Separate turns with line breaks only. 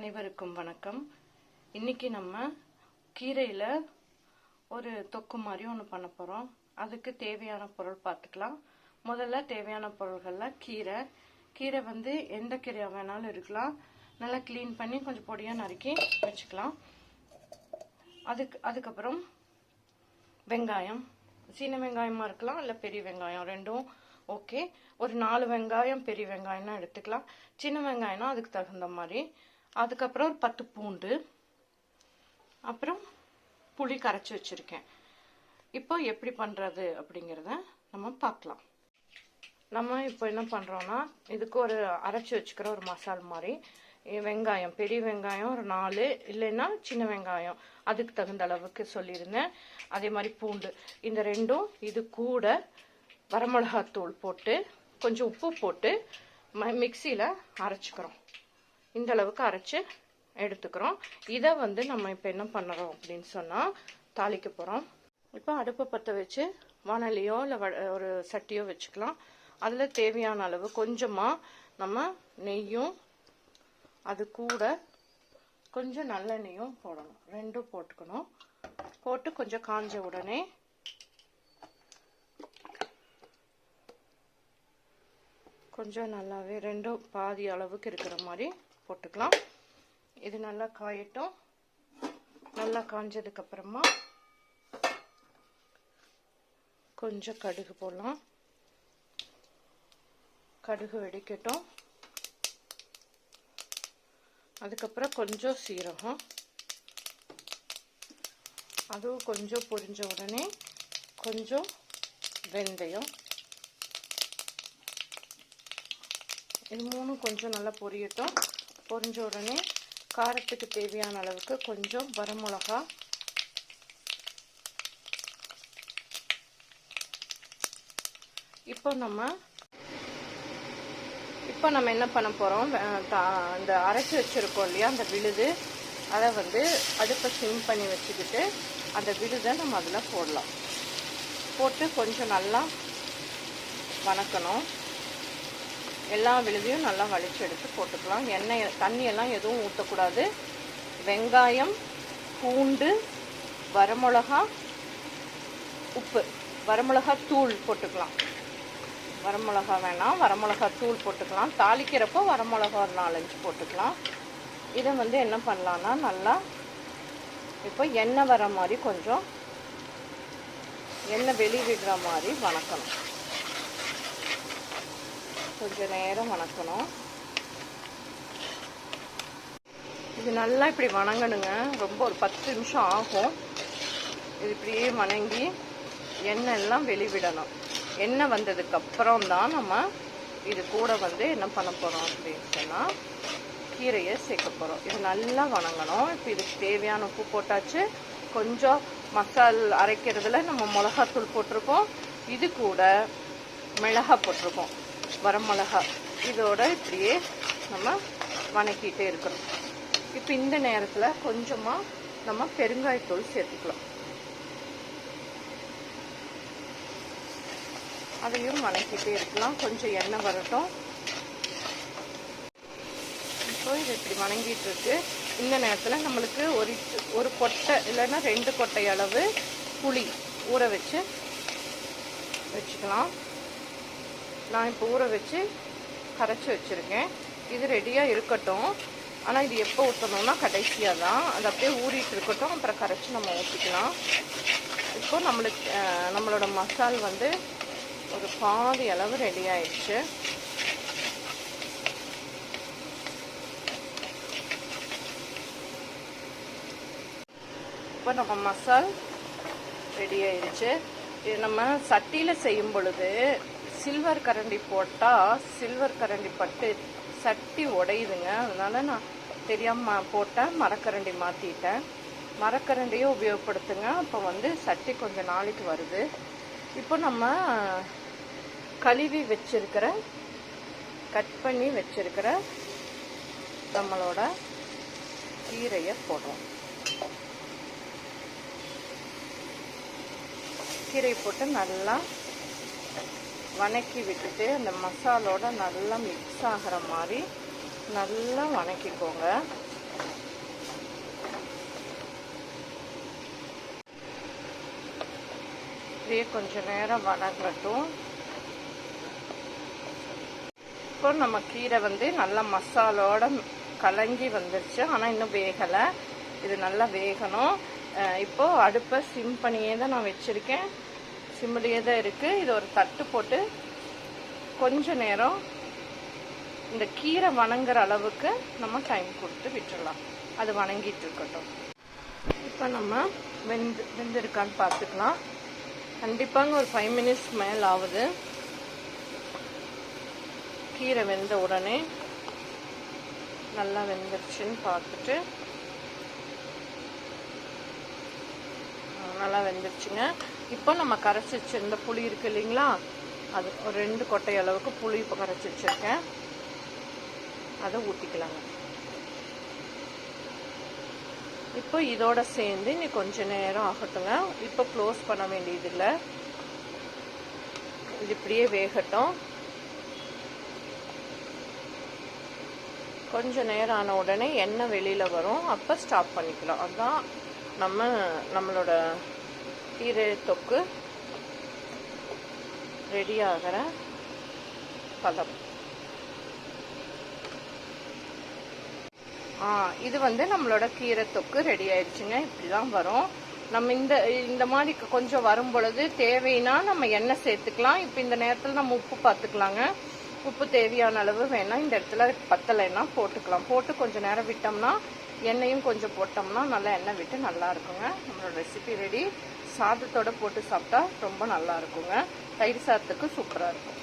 அனைவருக்கும் வணக்கம். இன்னைக்கு நம்ம கீரையில் ஒரு தொக்கு மாதிரி ஒன்று பண்ண போகிறோம் அதுக்கு தேவையான பொருள் பார்த்துக்கலாம். முதல்ல தேவையான பொருள்களில் கீரை. கீரை வந்து எந்த கீரையாக வேணாலும் இருக்கலாம். நல்லா க்ளீன் பண்ணி கொஞ்சம் பொடியாக நறுக்கி வச்சுக்கலாம். அதுக்கு அதுக்கப்புறம் வெங்காயம். சின்ன வெங்காயமாக இருக்கலாம் இல்லை பெரிய வெங்காயம் ரெண்டும் ஓகே ஒரு நாலு வெங்காயம் பெரிய வெங்காயம்னா எடுத்துக்கலாம். சின்ன வெங்காயம்னா அதுக்கு தகுந்த மாதிரி அதுக்கப்புறம் ஒரு பத்து பூண்டு அப்புறம் புளி கரைச்சி வச்சுருக்கேன். இப்போ எப்படி பண்ணுறது அப்படிங்கிறத நம்ம பார்க்கலாம். நம்ம இப்போ என்ன பண்ணுறோன்னா இதுக்கு ஒரு அரைச்சி வச்சுக்கிற ஒரு மசால் மாதிரி வெங்காயம் பெரிய வெங்காயம் ஒரு நாலு இல்லைன்னா சின்ன வெங்காயம் அதுக்கு தகுந்த அளவுக்கு சொல்லியிருந்தேன். அதே மாதிரி பூண்டு இந்த ரெண்டும் இது கூட வரமிளகாத்தூள் போட்டு கொஞ்சம் உப்பு போட்டு ம மிக்சியில் அரைச்சிக்கிறோம். இந்த அளவுக்கு அரைச்சு எடுத்துக்கிறோம். இதை வந்து நம்ம இப்போ என்ன பண்ணுறோம் அப்படின்னு சொன்னால் தாளிக்க போகிறோம் இப்போ அடுப்பை பற்ற வச்சு வானலியோ இல்லை ஒரு சட்டியோ வச்சுக்கலாம். அதில் தேவையான அளவு கொஞ்சமாக நம்ம நெய்யும் அது கூட கொஞ்சம் நல்லெண்ணெயும் போடணும். ரெண்டும் போட்டுக்கணும். போட்டு கொஞ்சம் காஞ்ச உடனே கொஞ்சம் நல்லாவே ரெண்டும் பாதி அளவுக்கு இருக்கிற மாதிரி போட்டுக்கலாம். இது நல்லா காயட்டும். நல்லா காஞ்சதுக்கு அப்புறமா கொஞ்சம் கடுகு போடலாம். கடுகு வெடிக்கட்டும். அதுக்கப்புறம் கொஞ்சம் சீரகம். அதுவும் கொஞ்சம் பொரிஞ்ச உடனே கொஞ்சம் வெந்தயம். இது மூணும் கொஞ்சம் நல்லா பொரியட்டும். பொரிஞ்ச உடனே காரத்துக்கு தேவையான அளவுக்கு கொஞ்சம் வரமிளகா. இப்போ நம்ம இப்போ நம்ம என்ன பண்ண போகிறோம் இந்த அரைச்சி வச்சுருக்கோம் இல்லையா? அந்த விழுது. அதை வந்து அடுப்பை சிம் பண்ணி வச்சுக்கிட்டு அந்த விழுதை நம்ம அதில் போடலாம். போட்டு கொஞ்சம் நல்லா வணக்கணும். எல்லா விழுதியும் நல்லா வலிச்சு எடுத்து போட்டுக்கலாம். எண்ணெய் தண்ணியெல்லாம் எதுவும் ஊற்றக்கூடாது வெங்காயம் பூண்டு வரமிளகா உப்பு. வரமிளகா தூள் போட்டுக்கலாம். வரமிளகா வேணாம் வரமிளகா தூள் போட்டுக்கலாம். தாளிக்கிறப்போ வரமிளகா ஒரு நாலஞ்சு போட்டுக்கலாம். இதை வந்து என்ன பண்ணலான்னா நல்லா இப்போ எண்ணெய் வர மாதிரி கொஞ்சம் எண்ணெய் வெளி விடுற மாதிரி வணக்கணும். கொஞ்சம் நேரம் வணக்கணும். இது நல்லா இப்படி வணங்கணுங்க. ரொம்ப ஒரு பத்து நிமிஷம் ஆகும். இது இப்படியே வணங்கி எண்ணெய் எல்லாம் வெளிவிடணும். எண்ணெய் வந்ததுக்கு அப்புறம் தான் நம்ம இது கூட வந்து என்ன பண்ண போகிறோம் அப்படின்னு சொன்னால் கீரையை சேர்க்க போகிறோம் இது நல்லா வணங்கணும். இப்போ இதுக்கு தேவையான உப்பு போட்டாச்சு. கொஞ்சம் மசால் அரைக்கிறதுல நம்ம மிளகாத்தூள் போட்டிருக்கோம். இது கூட மிளகாய் போட்டிருக்கோம். வரமிளகா. இதோட இப்படியே நம்ம வணக்கிட்டே இருக்கிறோம் இப்போ இந்த நேரத்தில் கொஞ்சமாக நம்ம பெருங்காயத்தூள் சேர்த்துக்கலாம். அதையும் வணக்கிட்டே இருக்கலாம். கொஞ்சம் எண்ணெய் வரட்டும். இப்போ இது இப்படி வணங்கிட்டு இருக்கு. இந்த நேரத்தில் நம்மளுக்கு ஒரு ஒரு கொட்டை இல்லைன்னா ரெண்டு கொட்டை அளவு புளி ஊற வச்சு வச்சுக்கலாம். நான் இப்போ ஊற வச்சு கரைச்சி வச்சுருக்கேன். இது ரெடியாக இருக்கட்டும். ஆனால் இது எப்போ ஊற்றணும்னா கடைசியாக தான் அது அப்படியே ஊறிட்டு இருக்கட்டும். அப்புறம் கரைச்சி நம்ம ஊற்றிக்கலாம் இப்போ நம்மளுக்கு நம்மளோட மசால் வந்து ஒரு பாதி அளவு ரெடி ஆயிடுச்சு. இப்போ நம்ம மசால் ரெடி ஆயிடுச்சு. இது நம்ம சட்டியில் செய்யும் பொழுது சில்வர் கரண்டி போட்டால் சில்வர் கரண்டி பட்டு சட்டி உடையுதுங்க. அதனால் நான் தெரியாமல் போட்டேன். மரக்கரண்டி மாற்றிட்டேன் மரக்கரண்டியை உபயோகப்படுத்துங்க. அப்போ வந்து சட்டி கொஞ்சம் நாளைக்கு வருது. இப்போ நம்ம கழுவி வச்சிருக்கிற கட் பண்ணி வச்சிருக்கிற நம்மளோட கீரையை போடுறோம். கீரை போட்டு நல்லா வணக்கி விட்டுட்டு அந்த மசாலோட நல்லா மிக்ஸ் ஆகிற மாதிரி நல்லா வணக்கிக்கோங்க. அப்படியே கொஞ்ச நேரம் வணங்கட்டும். இப்போ நம்ம கீரை வந்து நல்லா மசாலோட கலங்கி வந்துருச்சு. ஆனால் இன்னும் வேகலை. இது நல்லா வேகணும். இப்போ அடுப்பை சிம் பண்ணியே தான் நான் வச்சுருக்கேன். சிம்மிலேயே தான் இருக்குது இது ஒரு தட்டு போட்டு கொஞ்ச நேரம் இந்த கீரை வணங்குற அளவுக்கு நம்ம டைம் கொடுத்து விட்டுடலாம் அது வணங்கிட்டு இருக்கட்டும். இப்போ நம்ம வெந்து வெந்திருக்கான்னு பார்த்துக்கலாம். கண்டிப்பாங்க ஒரு ஃபைவ் மினிட்ஸ் மேல் ஆகுது. கீரை வெந்த உடனே நல்லா வெந்துருச்சுன்னு பார்த்துட்டு நல்லா வெந்துருச்சுங்க. இப்போ நம்ம கரைச்சி வச்சுருந்த புளி இருக்கு இல்லைங்களா? அது ஒரு ரெண்டு கொட்டை அளவுக்கு புளி இப்போ கரைச்சி வச்சிருக்கேன். அதை ஊற்றிக்கலாங்க இப்போ இதோட சேர்ந்து நீ கொஞ்ச நேரம் ஆகட்டுங்க. இப்போ க்ளோஸ் பண்ண வேண்டியதில்லை. இது இப்படியே வேகட்டும். கொஞ்ச நேரம் ஆன உடனே எண்ணெய் வெளியில் வரும். அப்போ ஸ்டாப் பண்ணிக்கலாம். அதுதான் நம்ம நம்மளோட கீரை தொக்கு ரெடி ஆகிற பதம். இது வந்து நம்மளோட கீரை தொக்கு ரெடி ஆயிடுச்சுங்க. இப்படிதான் வரும். நம்ம இந்த இந்த மாதிரி கொஞ்சம் வரும் பொழுது தேவைன்னா நம்ம எண்ணெய் சேர்த்துக்கலாம். இப்போ இந்த நேரத்தில் நம்ம உப்பு பார்த்துக்கலாங்க. உப்பு தேவையான அளவு வேணால் இந்த இடத்துல பத்தலைன்னா போட்டுக்கலாம். போட்டு கொஞ்சம் நேரம் விட்டோம்னா எண்ணெயும் கொஞ்சம் போட்டோம்னா நல்லா எண்ணெய் விட்டு நல்லா இருக்குங்க. நம்மளோட ரெசிபி ரெடி சாதத்தோட போட்டு சாப்பிட்டா ரொம்ப நல்லா இருக்குங்க. தயிர் சாதத்துக்கு சூப்பராக இருக்கும்.